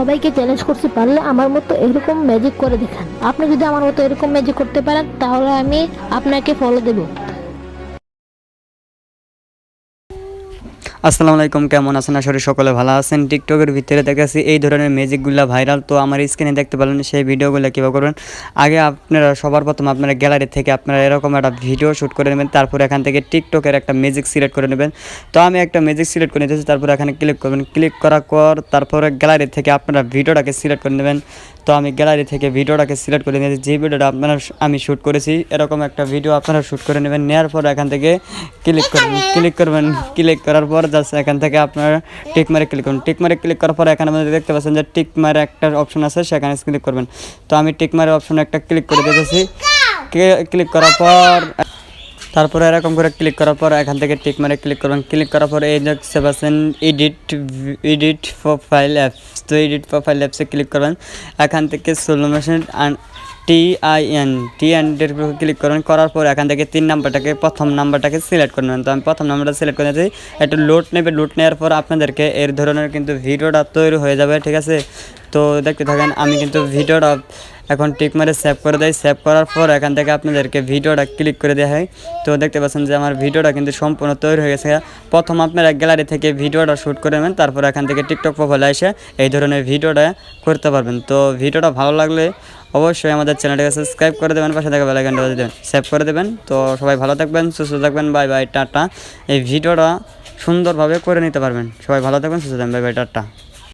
সবাইকে চ্যালেঞ্জ করতে পারলে আমার মতো এরকম ম্যাজিক করে দেখান। আপনি যদি আমার মতো এরকম ম্যাজিক করতে পারেন, তাহলে আমি আপনাকে ফলো দেবো। আসসালামু আলাইকুম, কেমন আছেন? আসলে সকলে ভালো আছেন। টিকটকের ভিতরে দেখেছি এই ধরনের ম্যাজিকগুলো ভাইরাল তো আমার স্ক্রিনে দেখতে পেলেন সেই ভিডিওগুলো কীভাবে করবেন? আগে আপনারা সবার প্রথম আপনারা গ্যালারি থেকে আপনারা এরকম একটা ভিডিও শ্যুট করে নেবেন, তারপর এখান থেকে টিকটকের একটা ম্যাজিক সিলেক্ট করে নেবেন। তো আমি একটা ম্যাজিক সিলেক্ট করে নিতেছি, তারপর এখানে ক্লিক করবেন। ক্লিক করার পর তারপরে গ্যালারি থেকে আপনারা ভিডিওটাকে সিলেক্ট করে নেবেন। তো আমি গ্যালারি থেকে ভিডিওটাকে সিলেক্ট করে নিয়েছি, যে ভিডিওটা আপনারা আমি শ্যুট করেছি, এরকম একটা ভিডিও আপনারা শ্যুট করে নেবেন। নেওয়ার পর এখান থেকে ক্লিক করবেন ক্লিক করবেন ক্লিক করার পর জাস্ট এখান থেকে আপনারা টিক মারে ক্লিক করুন। টিক মারে ক্লিক করার পর এখানে আমাদের দেখতে পাচ্ছেন যে টিক মারে একটা অপশন আছে সেখানে ক্লিক করবেন। তো আমি টিক মারে অপশনে একটা ক্লিক করে দিতেছি ক্লিক করার পর তারপরে এরকম করে ক্লিক করার পর এখান থেকে টিক মারে ক্লিক করবেন। ক্লিক করার পর এই দেখতে পাচ্ছেন এডিট এডিট প্রোফাইল অ্যাপস তো এডিট প্রোফাইল অ্যাপসে ক্লিক করবেন। এখান থেকে আই এন টি এনের উপর ক্লিক করবেন। করার পর এখান থেকে তিন নাম্বারটাকে, প্রথম নাম্বারটাকে সিলেক্ট করে নেবেন। তো আমি প্রথম নাম্বারটা সিলেক্ট করে নিয়েছি। একটু লোড নেবে লোড নেওয়ার পর আপনাদেরকে এর ধরনের কিন্তু ভিডিওটা তৈরি হয়ে যাবে, ঠিক আছে? তো দেখতে থাকেন, আমি কিন্তু ভিডিওটা এখন টিক মারে সেভ করে দেয়। সেভ করার পর এখান থেকে আপনাদেরকে ভিডিওটা ক্লিক করে দেওয়া হয়। তো দেখতে পাচ্ছেন যে আমার ভিডিওটা কিন্তু সম্পূর্ণ তৈরি হয়ে গেছে। প্রথম আপনারা গ্যালারি থেকে ভিডিওটা শ্যুট করে নেবেন, তারপর এখান থেকে টিকটক প্রোফাইলে এসে এই ধরনের ভিডিওটা করতে পারবেন। তো ভিডিওটা ভালো লাগলে অবশ্যই আমাদের চ্যানেলটাকে সাবস্ক্রাইব করে দেবেন, পাশে থাকা বেলাইকনটা বাজিয়ে দেবেন সেভ করে দেবেন। তো সবাই ভালো থাকবেন, সুস্থ থাকবেন বাই বাই টাটা। এই ভিডিওটা সুন্দরভাবে করে নিতে পারবেন। সবাই ভালো থাকবেন, সুস্থ থাকবেন বাই বাই টাটা।